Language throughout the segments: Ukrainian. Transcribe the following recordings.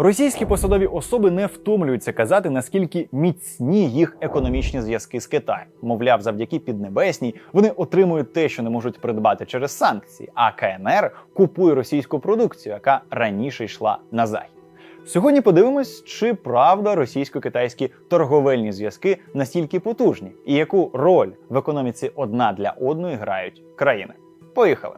Російські посадові особи не втомлюються казати, наскільки міцні їх економічні зв'язки з Китаєм. Мовляв, завдяки Піднебесній вони отримують те, що не можуть придбати через санкції. А КНР купує російську продукцію, яка раніше йшла на захід. Сьогодні подивимось, чи правда російсько-китайські торговельні зв'язки настільки потужні, і яку роль в економіці одна для одної грають країни. Поїхали!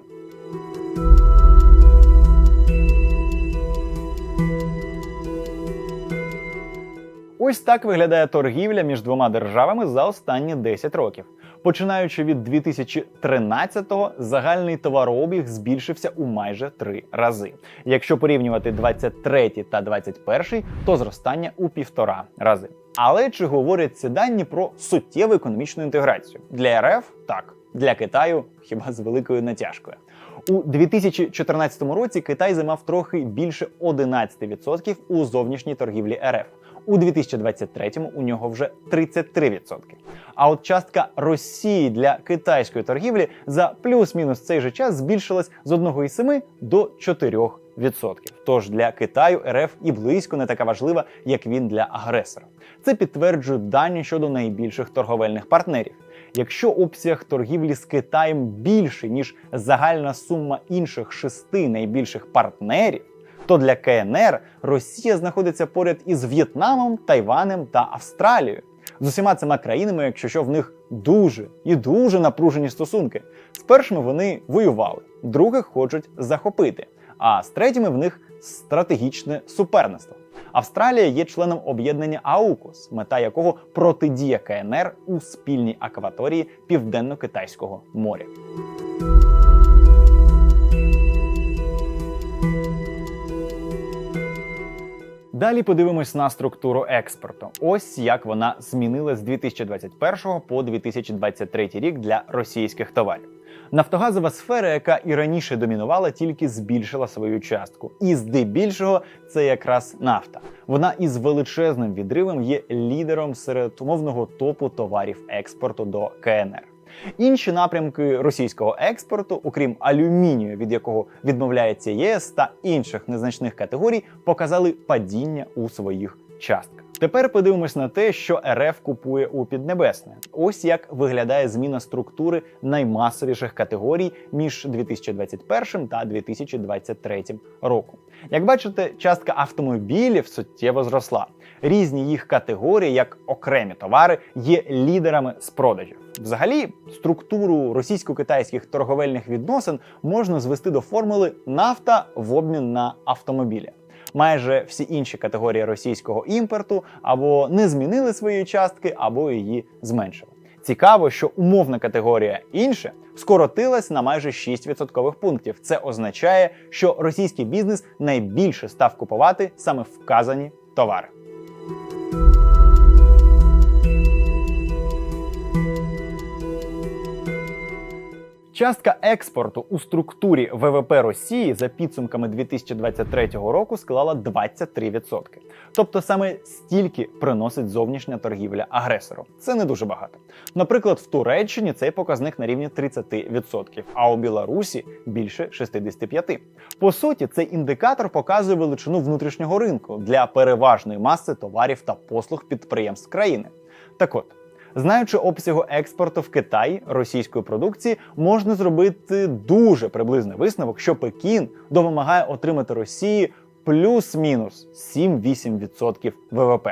Ось так виглядає торгівля між двома державами за останні 10 років. Починаючи від 2013-го, загальний товарообіг збільшився у майже три рази. Якщо порівнювати 23 та 21, то зростання у півтора рази. Але чи говорять ці дані про суттєву економічну інтеграцію? Для РФ так, для Китаю хіба з великою натяжкою. У 2014 році Китай займав трохи більше 11% у зовнішній торгівлі РФ. У 2023-му у нього вже 33%. А от частка Росії для китайської торгівлі за плюс-мінус цей же час збільшилась з 1,7 до 4%. Тож для Китаю РФ і близько не така важлива, як він для агресора. Це підтверджують дані щодо найбільших торговельних партнерів. Якщо обсяг торгівлі з Китаєм більший ніж загальна сума інших шести найбільших партнерів, то для КНР Росія знаходиться поряд із В'єтнамом, Тайванем та Австралією. З усіма цими країнами, якщо що в них дуже і дуже напружені стосунки. З першими вони воювали, других хочуть захопити, а з третіми в них стратегічне суперництво. Австралія є членом об'єднання АУКУС, мета якого протидія КНР у спільній акваторії Південно-Китайського моря. Далі подивимось на структуру експорту. Ось як вона змінилась з 2021 по 2023 рік для російських товарів. Нафтогазова сфера, яка і раніше домінувала, тільки збільшила свою частку. І здебільшого це якраз нафта. Вона із величезним відривом є лідером серед умовного топу товарів експорту до КНР. Інші напрямки російського експорту, окрім алюмінію, від якого відмовляється ЄС та інших незначних категорій, показали падіння у своїх частках. Тепер подивимось на те, що РФ купує у Піднебесне. Ось як виглядає зміна структури наймасовіших категорій між 2021 та 2023 роком. Як бачите, частка автомобілів суттєво зросла. Різні їх категорії, як окремі товари, є лідерами з продажів. Взагалі, структуру російсько-китайських торговельних відносин можна звести до формули нафта в обмін на автомобілі. Майже всі інші категорії російського імпорту або не змінили свої частки, або її зменшили. Цікаво, що умовна категорія інше скоротилась на майже 6 відсоткових пунктів. Це означає, що російський бізнес найбільше став купувати саме вказані товари. Частка експорту у структурі ВВП Росії за підсумками 2023 року склала 23%. Тобто саме стільки приносить зовнішня торгівля агресору. Це не дуже багато. Наприклад, в Туреччині цей показник на рівні 30%, а у Білорусі більше 65%. По суті, цей індикатор показує величину внутрішнього ринку для переважної маси товарів та послуг підприємств країни. Так от. Знаючи обсягу експорту в Китай російської продукції, можна зробити дуже приблизний висновок, що Пекін допомагає отримати Росії плюс-мінус 7-8% ВВП.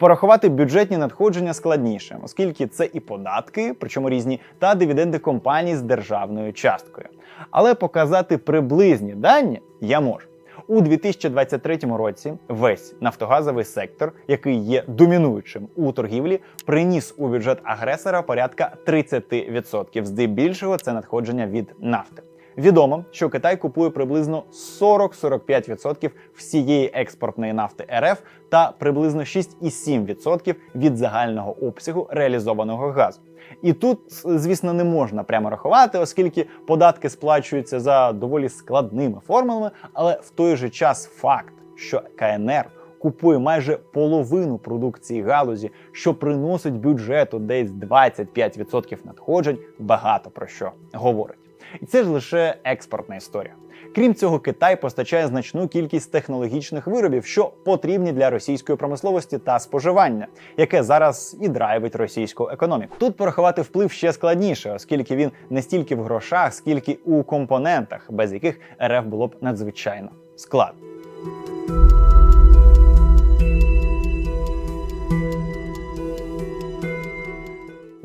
Порахувати бюджетні надходження складніше, оскільки це і податки, причому різні, та дивіденди компаній з державною часткою. Але показати приблизні дані я можу. У 2023 році весь нафтогазовий сектор, який є домінуючим у торгівлі, приніс у бюджет агресора порядка 30%. Здебільшого це надходження від нафти. Відомо, що Китай купує приблизно 40-45% всієї експортної нафти РФ та приблизно 6,7% від загального обсягу реалізованого газу. І тут, звісно, не можна прямо рахувати, оскільки податки сплачуються за доволі складними формулами, але в той же час факт, що КНР купує майже половину продукції галузі, що приносить бюджету десь 25% надходжень, багато про що говорить. І це ж лише експортна історія. Крім цього, Китай постачає значну кількість технологічних виробів, що потрібні для російської промисловості та споживання, яке зараз і драйвить російську економіку. Тут порахувати вплив ще складніше, оскільки він не стільки в грошах, скільки у компонентах, без яких РФ було б надзвичайно складно.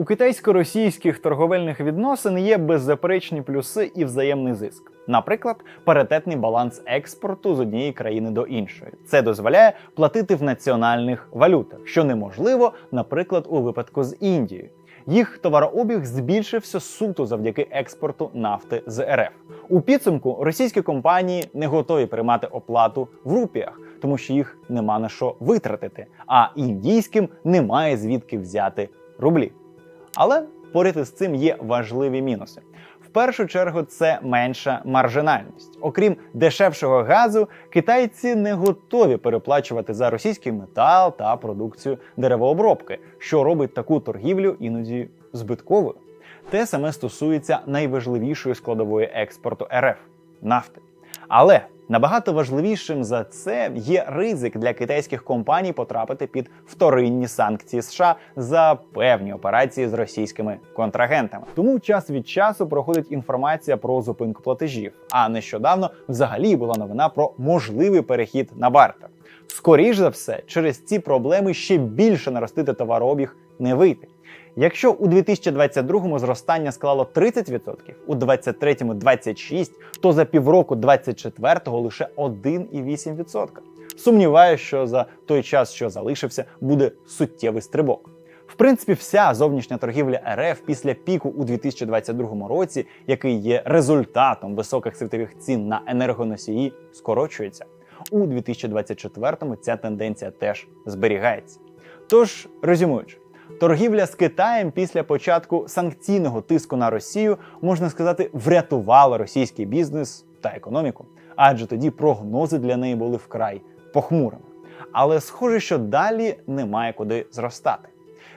У китайсько-російських торговельних відносин є беззаперечні плюси і взаємний зиск. Наприклад, паритетний баланс експорту з однієї країни до іншої. Це дозволяє платити в національних валютах, що неможливо, наприклад, у випадку з Індією. Їх товарообіг збільшився суто завдяки експорту нафти з РФ. У підсумку російські компанії не готові приймати оплату в рупіях, тому що їх нема на що витратити. А індійським немає звідки взяти рублі. Але поряд із цим є важливі мінуси. В першу чергу це менша маржинальність. Окрім дешевшого газу, китайці не готові переплачувати за російський метал та продукцію деревообробки, що робить таку торгівлю іноді збитковою. Те саме стосується найважливішої складової експорту РФ нафти. Але набагато важливішим за це є ризик для китайських компаній потрапити під вторинні санкції США за певні операції з російськими контрагентами. Тому час від часу проходить інформація про зупинку платежів. А нещодавно взагалі була новина про можливий перехід на бартер. Скоріш за все, через ці проблеми ще більше наростити товарообіг не вийти. Якщо у 2022 зростання склало 30%, у 2023 26%, то за півроку 2024 лише 1,8%. Сумніваюся, що за той час, що залишився, буде суттєвий стрибок. В принципі, вся зовнішня торгівля РФ після піку у 2022 році, який є результатом високих світових цін на енергоносії, скорочується. У 2024 ця тенденція теж зберігається. Тож, резюмуючи, торгівля з Китаєм після початку санкційного тиску на Росію, можна сказати, врятувала російський бізнес та економіку, адже тоді прогнози для неї були вкрай похмурими. Але схоже, що далі немає куди зростати.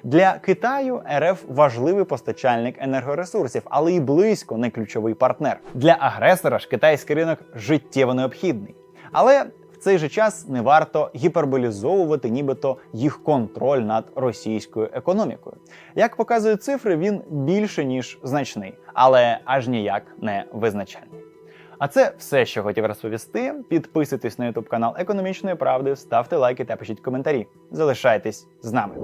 Для Китаю РФ важливий постачальник енергоресурсів, але і близько не ключовий партнер. Для агресора ж китайський ринок життєво необхідний. Але в цей же час не варто гіперболізовувати нібито їх контроль над російською економікою. Як показують цифри, він більше ніж значний, але аж ніяк не визначальний. А це все, що хотів розповісти. Підписуйтесь на YouTube канал Економічної правди, ставте лайки та пишіть коментарі. Залишайтесь з нами.